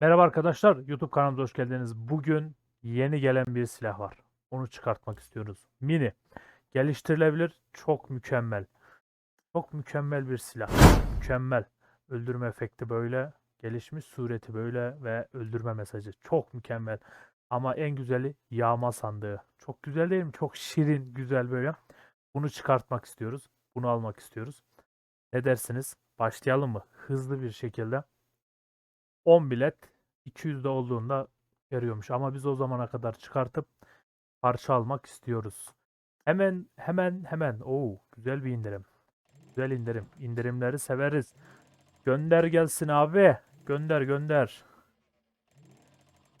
Merhaba arkadaşlar, YouTube kanalımıza hoş geldiniz. Bugün yeni gelen bir silah var. Onu çıkartmak istiyoruz. Mini. Geliştirilebilir, çok mükemmel. Çok mükemmel bir silah. Mükemmel. Öldürme efekti böyle, gelişmiş sureti böyle ve öldürme mesajı çok mükemmel. Ama en güzeli yağma sandığı. Çok güzel değil mi? Çok şirin, güzel böyle. Bunu çıkartmak istiyoruz. Bunu almak istiyoruz. Ne dersiniz? Başlayalım mı? Hızlı bir şekilde. 10 bilet 200'de olduğunda veriyormuş. Ama biz o zamana kadar çıkartıp parça almak istiyoruz. Hemen hemen hemen. Oo güzel bir indirim. Güzel indirim. İndirimleri severiz. Gönder gelsin abi. Gönder gönder.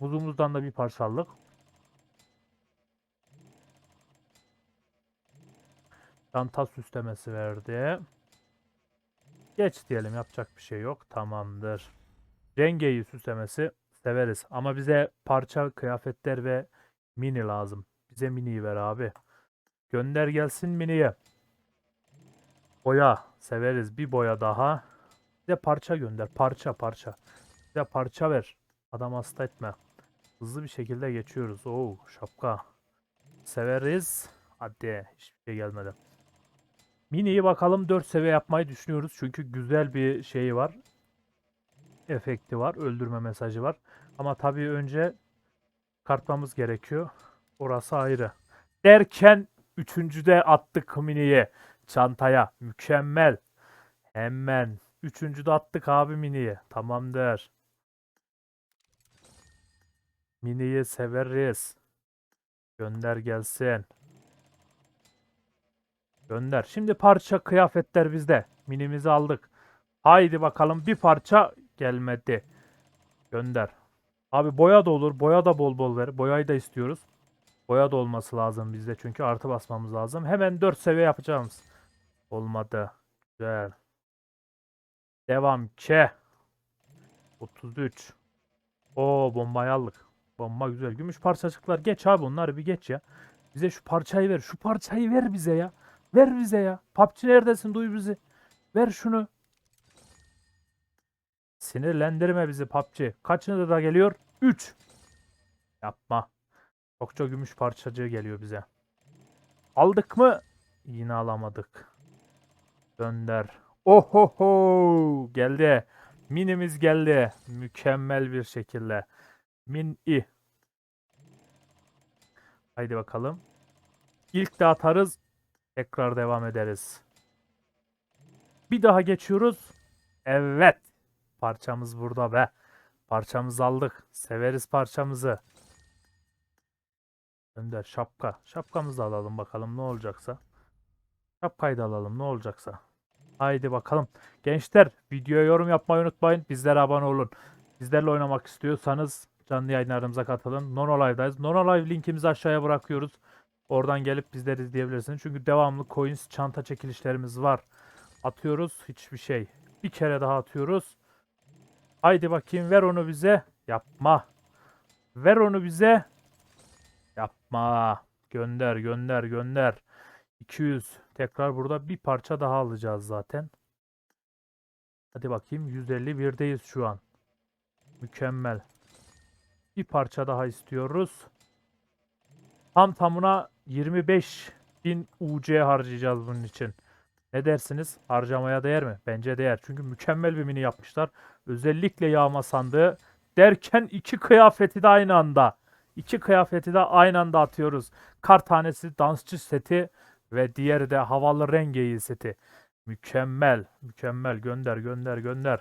Muzumuzdan da bir parça aldık. Çanta süslemesi verdi. Geç diyelim yapacak bir şey yok. Tamamdır. Rengeyi süslemesi severiz. Ama bize parça kıyafetler ve mini lazım. Bize miniyi ver abi. Gönder gelsin miniye. Boya severiz. Bir boya daha. Bize parça gönder. Parça parça. Bize parça ver. Adam hasta etme. Hızlı bir şekilde geçiyoruz. Oo şapka. Severiz. Hadi hiçbir şey gelmedi. Mini'yi bakalım 4 seviye yapmayı düşünüyoruz. Çünkü güzel bir şeyi var efekti var. Öldürme mesajı var. Ama tabii önce kartmamız gerekiyor. Orası ayrı. Derken üçüncüde attık miniyi çantaya. Mükemmel. Hemen. Üçüncüde attık abi miniyi. Tamamdır. Miniyi severiz. Gönder gelsin. Gönder. Şimdi parça kıyafetler bizde. Minimizi aldık. Haydi bakalım bir parça gelmedi. Gönder. Abi boya da olur. Boya da bol bol ver. Boyayı da istiyoruz. Boya da olması lazım bizde çünkü artı basmamız lazım. Hemen 4 seviye yapacağız. Olmadı. Güzel. Devam ke. 33. O bombayı aldık. Bomba güzel. Gümüş parçacıklar. Geç abi onları bir geç ya. Bize şu parçayı ver. Şu parçayı ver bize ya. Ver bize ya. PUBG neredesin? Duy bizi. Ver şunu. Sinirlendirme bizi PUBG. Kaçıncı da geliyor? 3. Yapma. Çokça gümüş parçacığı geliyor bize. Aldık mı? Yine alamadık. Gönder. Ohoho! Geldi. Minimiz geldi. Mükemmel bir şekilde. Min i. Haydi bakalım. İlk de atarız. Tekrar devam ederiz. Bir daha geçiyoruz. Evet. Parçamız burada be. Parçamızı aldık. Severiz parçamızı. Önder şapka. Şapkamızı da alalım bakalım ne olacaksa. Şapkayı da alalım ne olacaksa. Haydi bakalım. Gençler videoya yorum yapmayı unutmayın. Bizlere abone olun. Bizlerle oynamak istiyorsanız canlı yayınlarımıza katılın. Nono Live'dayız. Nono Live linkimizi aşağıya bırakıyoruz. Oradan gelip bizleri izleyebilirsiniz. Çünkü devamlı coins çanta çekilişlerimiz var. Atıyoruz hiçbir şey. Bir kere daha atıyoruz. Haydi bakayım ver onu bize. Yapma. Ver onu bize. Yapma. Gönder gönder gönder. 200. Tekrar burada bir parça daha alacağız zaten. Hadi bakayım 151'deyiz şu an. Mükemmel. Bir parça daha istiyoruz. Tam tamına 25 bin UC harcayacağız bunun için. Ne dersiniz? Harcamaya değer mi? Bence değer. Çünkü mükemmel bir mini yapmışlar. Özellikle yağma sandığı derken iki kıyafeti de aynı anda. İki kıyafeti de aynı anda atıyoruz. Kar tanesi dansçı seti ve diğeri de havalı rengeyi seti. Mükemmel. Mükemmel. Gönder gönder gönder.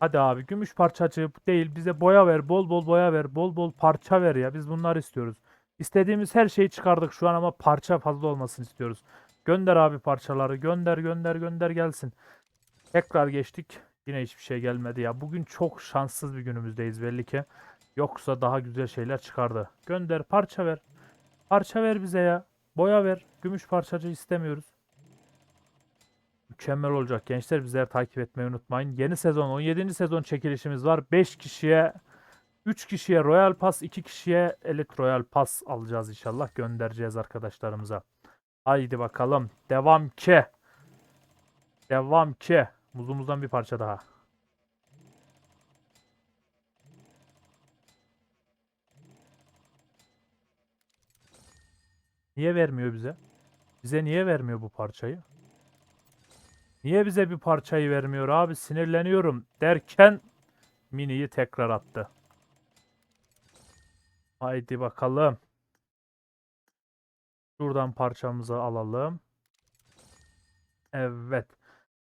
Hadi abi gümüş parçacığı değil bize boya ver. Bol bol boya ver. Bol bol parça ver ya. Biz bunları istiyoruz. İstediğimiz her şeyi çıkardık şu an ama parça fazla olmasını istiyoruz. Gönder abi parçaları. Gönder gönder gönder gelsin. Tekrar geçtik. Yine hiçbir şey gelmedi ya. Bugün çok şanssız bir günümüzdeyiz belli ki. Yoksa daha güzel şeyler çıkardı. Gönder parça ver. Parça ver bize ya. Boya ver. Gümüş parçacı istemiyoruz. Mükemmel olacak gençler. Bizleri takip etmeyi unutmayın. Yeni sezon 17. sezon çekilişimiz var. 5 kişiye 3 kişiye Royal Pass, 2 kişiye Elite Royal Pass alacağız inşallah. Göndereceğiz arkadaşlarımıza. Haydi bakalım. Devam ki. Devam ki. Muzumuzdan bir parça daha. Niye vermiyor bize? Bize niye vermiyor bu parçayı? Niye bize bir parçayı vermiyor abi sinirleniyorum derken miniyi tekrar attı. Haydi bakalım. Şuradan parçamızı alalım. Evet.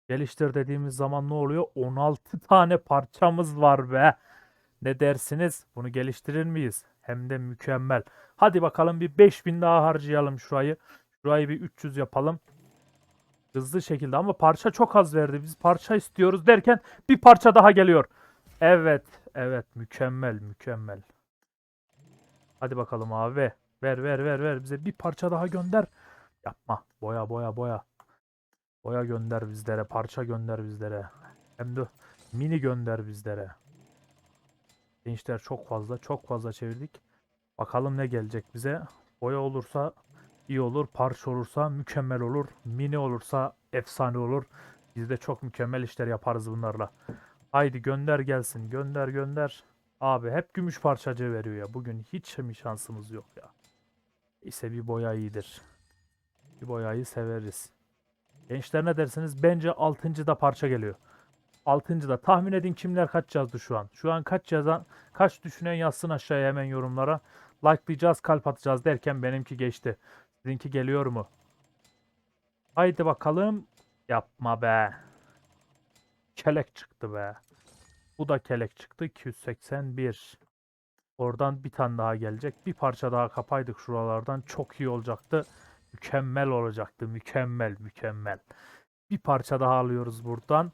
Geliştir dediğimiz zaman ne oluyor? 16 tane parçamız var be. Ne dersiniz? Bunu geliştirir miyiz? Hem de mükemmel. Hadi bakalım bir 5000 daha harcayalım şurayı. Şurayı bir 300 yapalım. Hızlı şekilde ama parça çok az verdi. Biz parça istiyoruz derken bir parça daha geliyor. Evet, evet mükemmel, mükemmel. Hadi bakalım abi. Ver ver ver ver bize bir parça daha gönder. Yapma. Boya boya boya. Boya gönder bizlere, parça gönder bizlere. Hem de mini gönder bizlere. Gençler çok fazla, çok fazla çevirdik. Bakalım ne gelecek bize. Boya olursa iyi olur, parça olursa mükemmel olur, mini olursa efsane olur. Biz de çok mükemmel işler yaparız bunlarla. Haydi gönder gelsin, gönder gönder. Abi hep gümüş parçacığı veriyor ya. Bugün hiç mi şansımız yok ya. İse bir boya iyidir. Bir boyayı severiz. Gençler ne dersiniz? Bence 6. da parça geliyor. 6. da tahmin edin kimler kaç yazdı şu an. Şu an kaç yazan, kaç düşünen yazsın aşağıya hemen yorumlara. Likelayacağız, kalp atacağız derken benimki geçti. Sizinki geliyor mu? Haydi bakalım. Yapma be. Kelek çıktı be. Bu da kelek çıktı. 281. Oradan bir tane daha gelecek. Bir parça daha kapaydık şuralardan. Çok iyi olacaktı. Mükemmel olacaktı. Mükemmel, mükemmel. Bir parça daha alıyoruz buradan.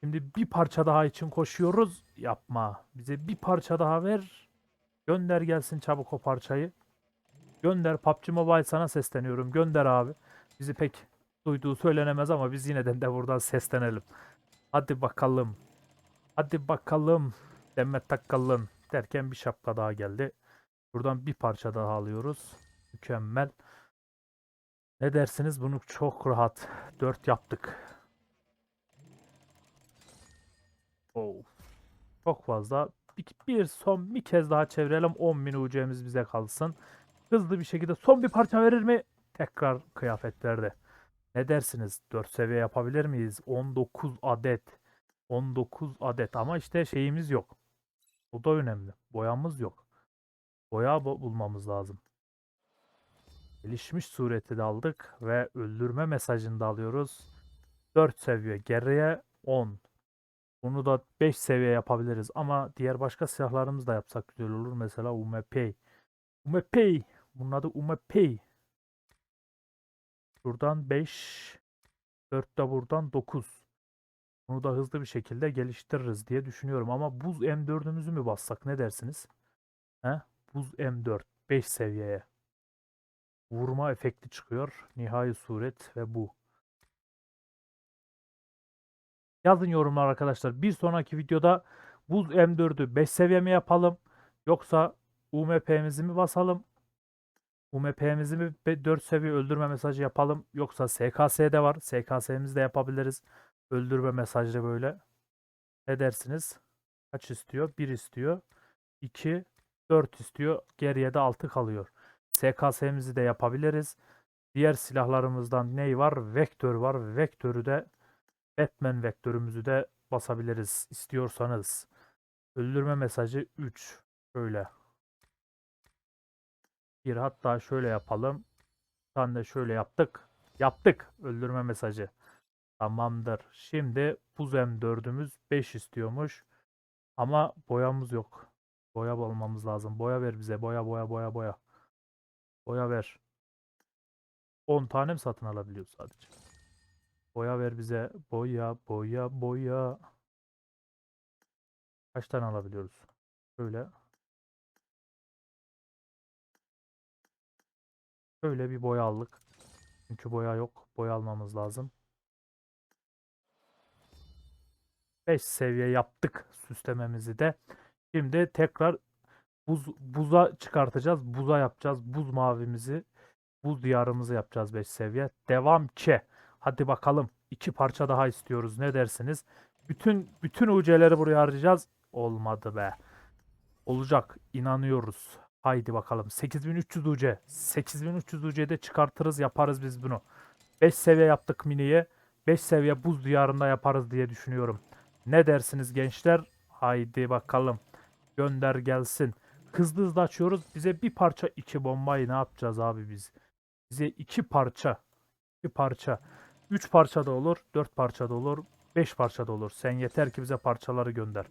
Şimdi bir parça daha için koşuyoruz. Yapma. Bize bir parça daha ver. Gönder gelsin çabuk o parçayı. Gönder PUBG Mobile sana sesleniyorum. Gönder abi. Bizi pek duyduğu söylenemez ama biz yine de, buradan seslenelim. Hadi bakalım. Hadi bakalım. Demet takalım derken bir şapka daha geldi. Buradan bir parça daha alıyoruz. Mükemmel. Ne dersiniz? Bunu çok rahat. 4 yaptık. Oh. Çok fazla. Bir, bir son bir kez daha çevirelim. 10.000 UC'miz bize kalsın. Hızlı bir şekilde son bir parça verir mi? Tekrar kıyafet verdi. Ne dersiniz? 4 seviye yapabilir miyiz? 19 adet. 19 adet ama işte şeyimiz yok. Bu da önemli. Boyamız yok. Boya bu- bulmamız lazım. Gelişmiş sureti de aldık ve öldürme mesajını da alıyoruz. 4 seviye. Geriye 10. Bunu da 5 seviye yapabiliriz ama diğer başka silahlarımız da yapsak güzel olur. Mesela UMP. UMP. Bunun adı UMP. Buradan 5. 4 de buradan 9. Bunu da hızlı bir şekilde geliştiririz diye düşünüyorum. Ama buz M4'ümüzü mü bassak ne dersiniz? He? Buz M4 5 seviyeye. Vurma efekti çıkıyor. Nihai suret ve bu. Yazın yorumlar arkadaşlar. Bir sonraki videoda buz M4'ü 5 seviye mi yapalım? Yoksa UMP'mizi mi basalım? UMP'mizi mi 4 seviye öldürme mesajı yapalım? Yoksa SKS'de var. SKS'mizi de yapabiliriz. Öldürme mesajı böyle. Ne dersiniz? Kaç istiyor? 1 istiyor. 2, 4 istiyor. Geriye de 6 kalıyor. SKS'mizi de yapabiliriz. Diğer silahlarımızdan ney var? Vektör var. Vektörü de Batman vektörümüzü de basabiliriz istiyorsanız. Öldürme mesajı 3. Şöyle. Bir hatta şöyle yapalım. Bir tane de şöyle yaptık. Yaptık. Öldürme mesajı. Tamamdır. Şimdi buz M4'ümüz 5 istiyormuş. Ama boyamız yok. Boya bulmamız lazım. Boya ver bize. Boya boya boya boya. Boya ver. 10 tane mi satın alabiliyoruz sadece? Boya ver bize. Boya boya boya. Kaç tane alabiliyoruz? Şöyle. Şöyle bir boya aldık. Çünkü boya yok. Boya almamız lazım. 5 seviye yaptık süslememizi de. Şimdi tekrar buz buza çıkartacağız. Buza yapacağız. Buz mavimizi, buz diyarımızı yapacağız 5 seviye. Devam ki. Hadi bakalım. iki parça daha istiyoruz. Ne dersiniz? Bütün bütün UC'leri buraya harcayacağız. Olmadı be. Olacak. İnanıyoruz. Haydi bakalım. 8300 UC. 8300 UC'de çıkartırız yaparız biz bunu. 5 seviye yaptık miniye. 5 seviye buz diyarında yaparız diye düşünüyorum. Ne dersiniz gençler? Haydi bakalım. Gönder gelsin. Hızlı hızlı açıyoruz. Bize bir parça iki bombayı ne yapacağız abi biz? Bize iki parça. iki parça. Üç parça da olur. Dört parça da olur. Beş parça da olur. Sen yeter ki bize parçaları gönder.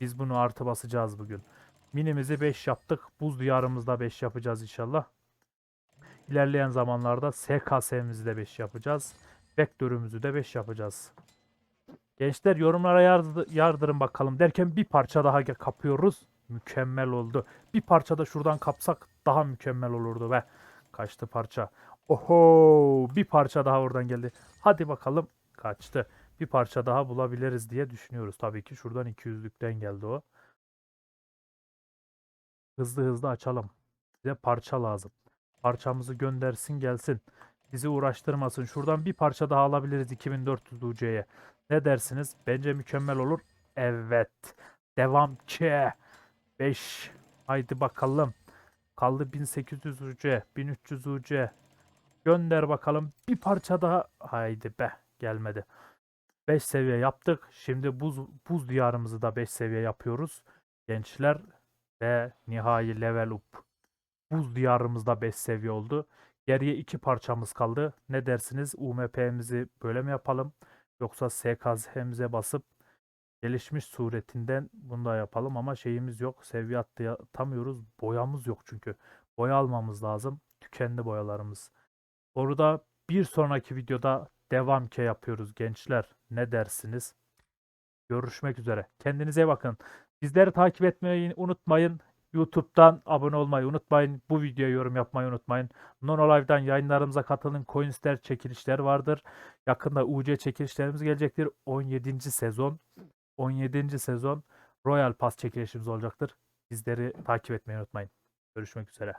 Biz bunu artı basacağız bugün. Minimizi 5 yaptık. Buz diyarımızda 5 yapacağız inşallah. İlerleyen zamanlarda SKS'mizi de 5 yapacağız. Vektörümüzü de 5 yapacağız. Gençler yorumlara yardı- yardırın bakalım derken bir parça daha kapıyoruz. Mükemmel oldu. Bir parça da şuradan kapsak daha mükemmel olurdu be. Kaçtı parça. Oho bir parça daha oradan geldi. Hadi bakalım kaçtı. Bir parça daha bulabiliriz diye düşünüyoruz. Tabii ki şuradan 200'lükten geldi o. Hızlı hızlı açalım. Bize parça lazım. Parçamızı göndersin gelsin. Bizi uğraştırmasın. Şuradan bir parça daha alabiliriz 2400 UC'ye. Ne dersiniz? Bence mükemmel olur. Evet. Devam ki. 5. Haydi bakalım. Kaldı 1800 UC. 1300 UC. Gönder bakalım. Bir parça daha. Haydi be. Gelmedi. 5 seviye yaptık. Şimdi buz buz diyarımızı da 5 seviye yapıyoruz. Gençler ve nihai level up. Buz diyarımızda 5 seviye oldu. Geriye 2 parçamız kaldı. Ne dersiniz? UMP'mizi böyle mi yapalım? Yoksa SKZ'mize basıp gelişmiş suretinden bunu da yapalım ama şeyimiz yok. Seviye atlatamıyoruz. Boyamız yok çünkü. Boya almamız lazım. Tükendi boyalarımız. Orada bir sonraki videoda devam ke yapıyoruz gençler. Ne dersiniz? Görüşmek üzere. Kendinize bakın. Bizleri takip etmeyi unutmayın. YouTube'dan abone olmayı unutmayın. Bu videoya yorum yapmayı unutmayın. Nonolive'dan yayınlarımıza katılın. Coinster çekilişler vardır. Yakında UC çekilişlerimiz gelecektir. 17. sezon. 17. sezon Royal Pass çekilişimiz olacaktır. Bizleri takip etmeyi unutmayın. Görüşmek üzere.